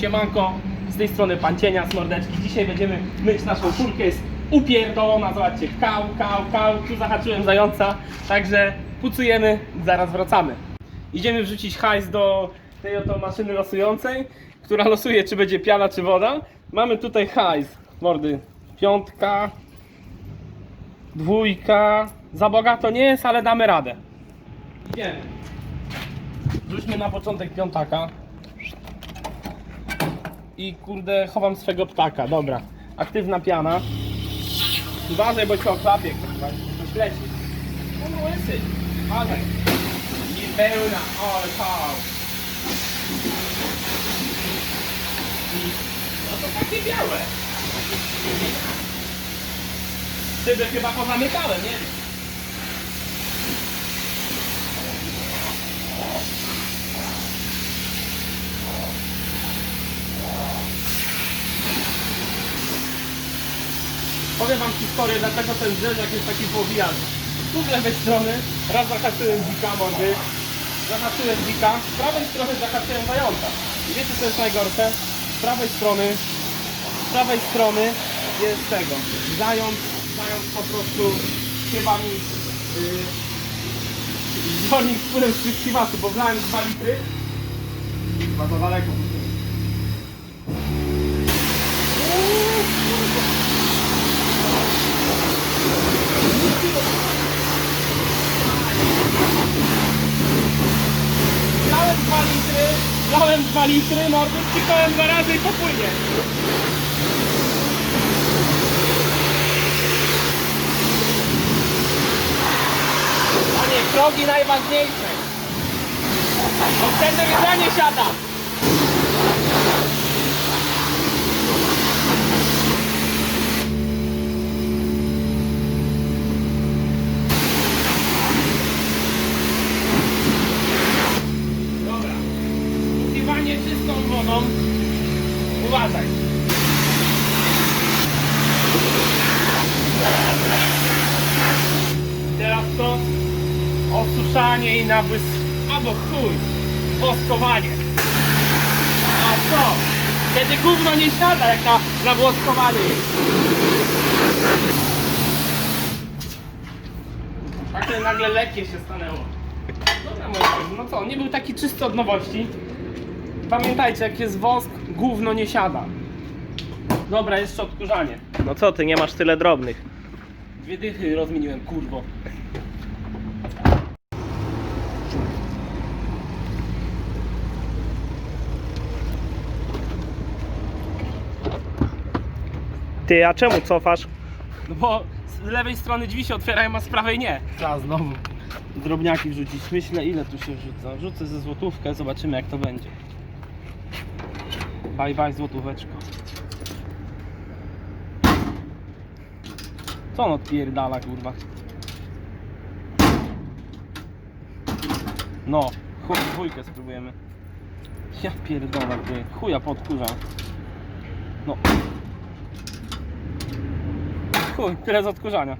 Siemanko, z tej strony Pan Cienia z Mordeczki. Dzisiaj będziemy myć naszą furkę, jest upierdolona, zobaczcie, kał, kał, kał, tu zahaczyłem zająca, także pucujemy, zaraz wracamy. Idziemy wrzucić hajs do tej oto maszyny losującej, która losuje czy będzie piana czy woda. Mamy tutaj hajs, mordy, piątka, dwójka, za bogato nie jest, ale damy radę. Idziemy. Rzućmy na początek piątaka. I kurde, chowam swego ptaka. Dobra. Aktywna piana. Uważaj, bo cię oklapie, kurwa. Coś leci. No łysy. Uważaj. I pełna. Ale pał. No to takie białe. Szyby chyba pozamykałem, nie? Powiem wam historię, dlaczego ten drzewek jest taki powijany. Tu z lewej strony raz zahaczyłem dzika mordy, zahaczyłem dzika, z prawej strony zahaczyłem zająca. I wiecie co jest najgorsze? Z prawej strony, z prawej strony jest tego. Zając, zając po prostu chyba mi yy, zwornik z z przykrzywaczy, bo wlałem 2 litry. Chyba za daleko. puściłem. Wlałem 2 litry, wlałem 2 litry, mordy, cikałem dwa razy i popłynie. Panie, progi najważniejsze. Oszczędne jedzenie siada. Dobra. Upiwanie czystą wodą. Uważaj. Teraz to osuszanie i nawys... albo chuj, woskowanie. A co? Kiedy gówno nie siada jak na, na woskowanie jest. Takie nagle lekkie się stanęło. Dobra moi drodzy, no co, on nie był taki czysty od nowości. Pamiętajcie, jak jest wosk, gówno nie siada. Dobra, jeszcze odkurzanie. No co ty, nie masz tyle drobnych. Dwie dychy rozmieniłem, kurwo. Ty, a czemu cofasz? No bo z lewej strony drzwi się otwierają, a z prawej nie. Trzeba znowu drobniaki wrzucić. Myślę, ile tu się wrzuca. Wrzucę ze złotówkę, zobaczymy jak to będzie. Bye bye złotóweczko. Co on odpierdala, kurwa? No, chuj, dwójkę spróbujemy. Ja pierdolę, ty. Chuja podkurzam. No. Chuj, tyle z odkurzania.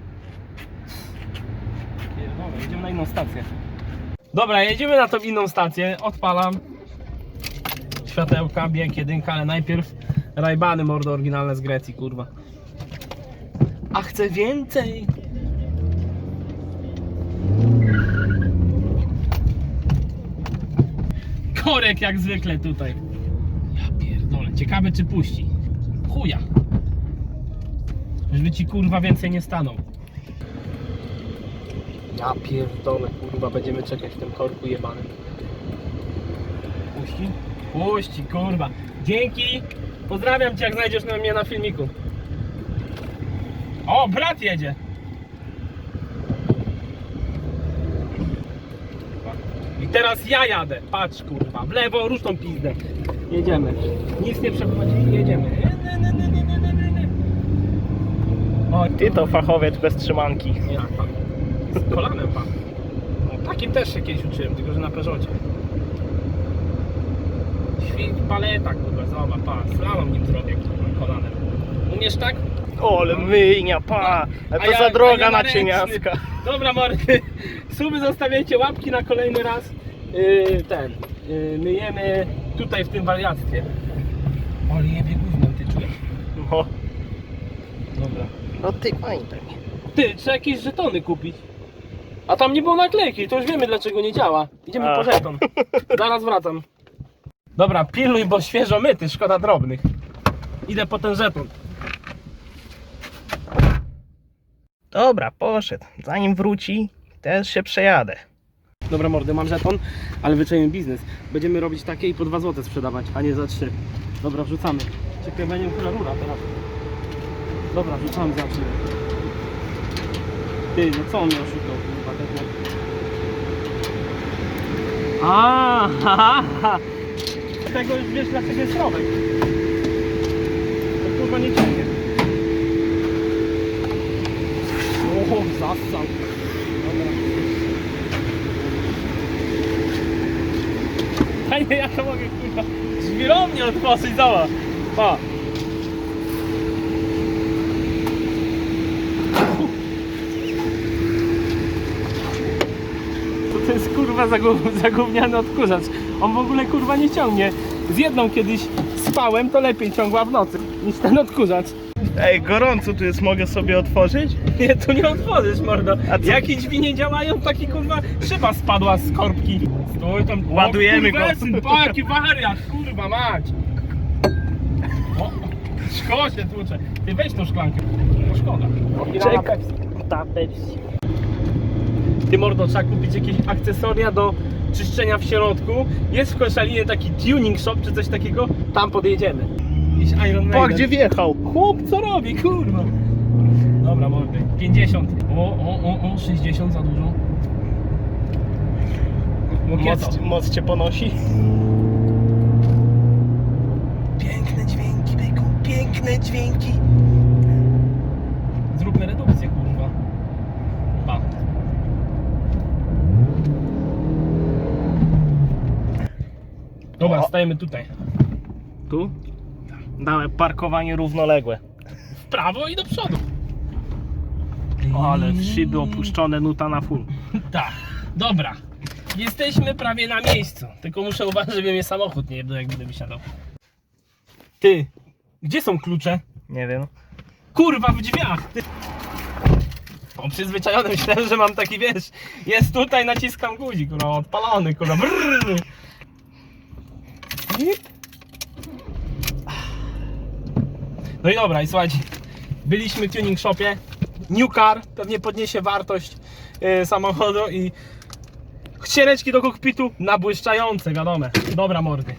Pierdolę, jedziemy na inną stację. Dobra, jedziemy na tą inną stację. Odpalam. Światełka, bieg, jedynka, ale najpierw rajbany mordo oryginalne z Grecji, kurwa. A chcę więcej! Korek jak zwykle tutaj. Ja pierdolę, ciekawe czy puści. Chuja. Żeby ci kurwa więcej nie stanął. Ja pierdolę, kurwa, będziemy czekać w tym korku jebanym. Puści? Puści, kurwa. Dzięki! Pozdrawiam cię, jak znajdziesz na mnie na filmiku. O, brat jedzie! I teraz ja jadę. Patrz, kurwa. W lewo, rusz tą pizdę. Jedziemy. Nic nie przeprowadzili, jedziemy. Nie, nie, nie, nie, nie, nie, nie, nie. O, Ty to fachowiec bez trzymanki. jak pan? Z kolanem pan. No, takim też się kiedyś uczyłem, tylko że na Peugeocie. Świt paleta, kurwa, zobacz, pan. Slalom nim zrobię, kurwa, kolanem. Umiesz tak? Ole myjnia, pa! A to ja- za droga ja na ręczny. cieniaska. Dobra, mordy. Suby zostawiajcie łapki na kolejny raz. Yy, ten. Yy, myjemy tutaj w tym wariactwie. Ale jebie gównem, ty czujesz? No, Dobra. No ty pamiętaj. Ty, trzeba jakieś żetony kupić. A tam nie było naklejki, to już wiemy dlaczego nie działa. Idziemy A. po żeton. Zaraz wracam. Dobra, pilnuj, bo świeżo myty, szkoda drobnych. Idę po ten żeton. Dobra, poszedł. Zanim wróci, też się przejadę. Dobra mordy, mam żeton, ale wyczajmy biznes. Będziemy robić takie i po 2 zł sprzedawać, a nie za 3. Dobra, wrzucamy. Czekaj, będzie która rura teraz. Dobra, wrzucamy za 3. Ty, no co on mnie oszukał, kurwa, tak jak... A. Tego już wiesz dlaczego jest środek. To kurwa nie ciągnie. O, zasał. Dobra. Fajnie, ja to mogę kurwa żwirownię otworzyć, zobacz. Pa. Jest kurwa zagówniany odkurzacz. On w ogóle kurwa nie ciągnie. Z jedną kiedyś spałem, to lepiej ciągła w nocy niż ten odkurzacz. Ej, gorąco tu jest, mogę sobie otworzyć? Nie, tu nie otworzysz, mordo. A co? Jakie drzwi nie działają, taki kurwa szyba spadła z korbki. Stój tam. Ładujemy o, go. kurwa, syn, pa, jaki wariat, kurwa mać. O, szkoda się tłucze. Ty weź tą szklankę. No szkoda. Oryginalna Czekaj. Pepsi. Ta Pepsi. Ty mordo, trzeba kupić jakieś akcesoria do czyszczenia w środku. Jest w Koszalinie taki tuning shop czy coś takiego. Tam podjedziemy. Jakiś Iron Maiden. gdzie wjechał? Chłop co robi, kurwa? Dobra, mordy. 50. O, o, o, o, 60 za dużo. Mokieto. Moc, moc cię ponosi? Piękne dźwięki, byku, piękne dźwięki. Zróbmy redukcję, kurwa. Pa. Dobra, stajemy tutaj. Tu? Dałem parkowanie równoległe. W prawo i do przodu. O, ale szyby opuszczone, nuta na full. Tak, dobra. Jesteśmy prawie na miejscu. Tylko muszę uważać, żeby mnie samochód nie jebnął, jak będę wysiadał. Ty, gdzie są klucze? Nie wiem. Kurwa, w drzwiach! Ty. O, przyzwyczajony myślałem, że mam taki, wiesz, jest tutaj, naciskam guzik, kurwa, odpalony, kurwa, brrr. No i dobra, i słuchajcie, byliśmy w tuning shopie, new car, pewnie podniesie wartość e, samochodu i ściereczki do kokpitu nabłyszczające, wiadome. Dobra, mordy.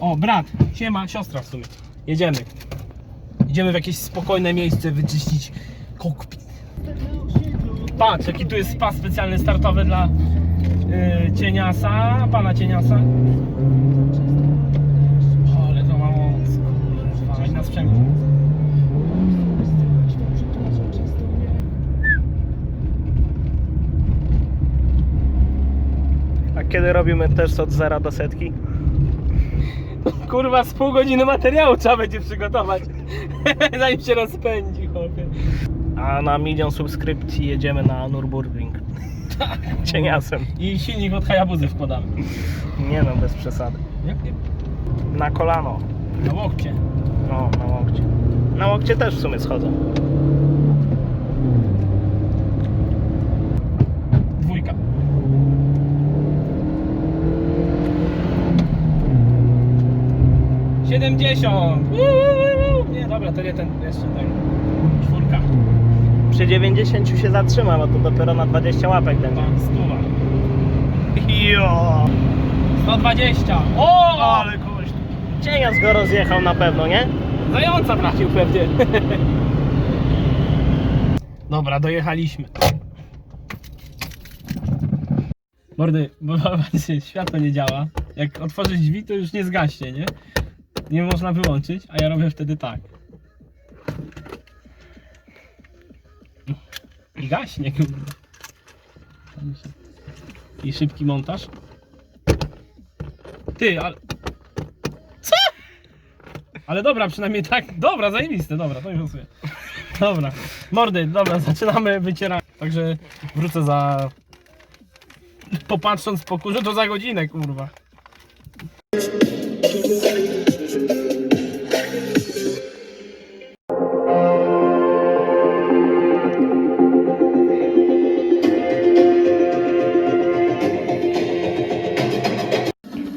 O, brat, siema, siostra w sumie. Jedziemy. Idziemy w jakieś spokojne miejsce wyczyścić kokpit. Patrz, jaki tu jest spa specjalny startowy dla yy, cieniasa, pana cieniasa. O, ale to ma moc, kurwa, i na. A kiedy robimy test od zera do setki? Kurwa, z pół godziny materiału trzeba będzie przygotować, zanim się rozpędzi, chłopie. A na milion subskrypcji jedziemy na Nürburgring. Cieniasem. I silnik od Hayabuzy wkładamy. Nie no, bez przesady. Jak nie? Na kolano. Na łokcie. No, na łokcie. Na łokcie też w sumie schodzą. Dwójka. Siedemdziesiąt. Nie, dobra, to nie ten jeszcze tak. Czwórka. Przy 90 się zatrzyma, bo to dopiero na 20 łapek będzie. Pan stuwa. Jo! 120. O, Ale kogoś tu... Cienias go rozjechał na pewno, nie? Zająca trafił pewnie. Dobra, dojechaliśmy. Mordy, bo zobaczcie, światło nie działa. Jak otworzyć drzwi, to już nie zgaśnie, nie? Nie można wyłączyć, a ja robię wtedy tak. I gaśnie, kurwa. I szybki montaż. Ty, ale... Co? Ale dobra, przynajmniej tak. Dobra, zajebiste, dobra, to mi pasuje. Dobra, mordy, dobra, zaczynamy wycieranie. Także wrócę za. Popatrząc po kurze, to za godzinę, kurwa.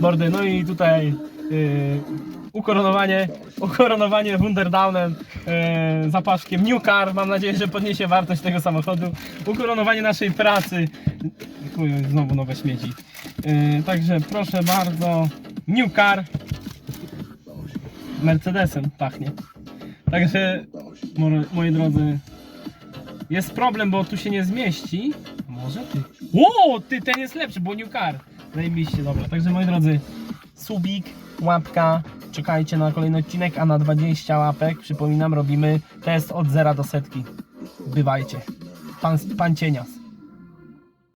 Mordy. No i tutaj yy, ukoronowanie, ukoronowanie Wunderdownem, yy, zapaszkiem New Car. Mam nadzieję, że podniesie wartość tego samochodu. Ukoronowanie naszej pracy. Uj, znowu nowe śmieci. Yy, także proszę bardzo, New Car. Mercedesem pachnie. Także, moi, drodzy, jest problem, bo tu się nie zmieści. Może ty. Ło, ty, ten jest lepszy, bo New Car. Zajebiście, dobra. Także moi drodzy, subik, łapka. Czekajcie na kolejny odcinek, a na 20 łapek, przypominam, robimy test od zera do setki. Bywajcie. Pan, pan Cienias.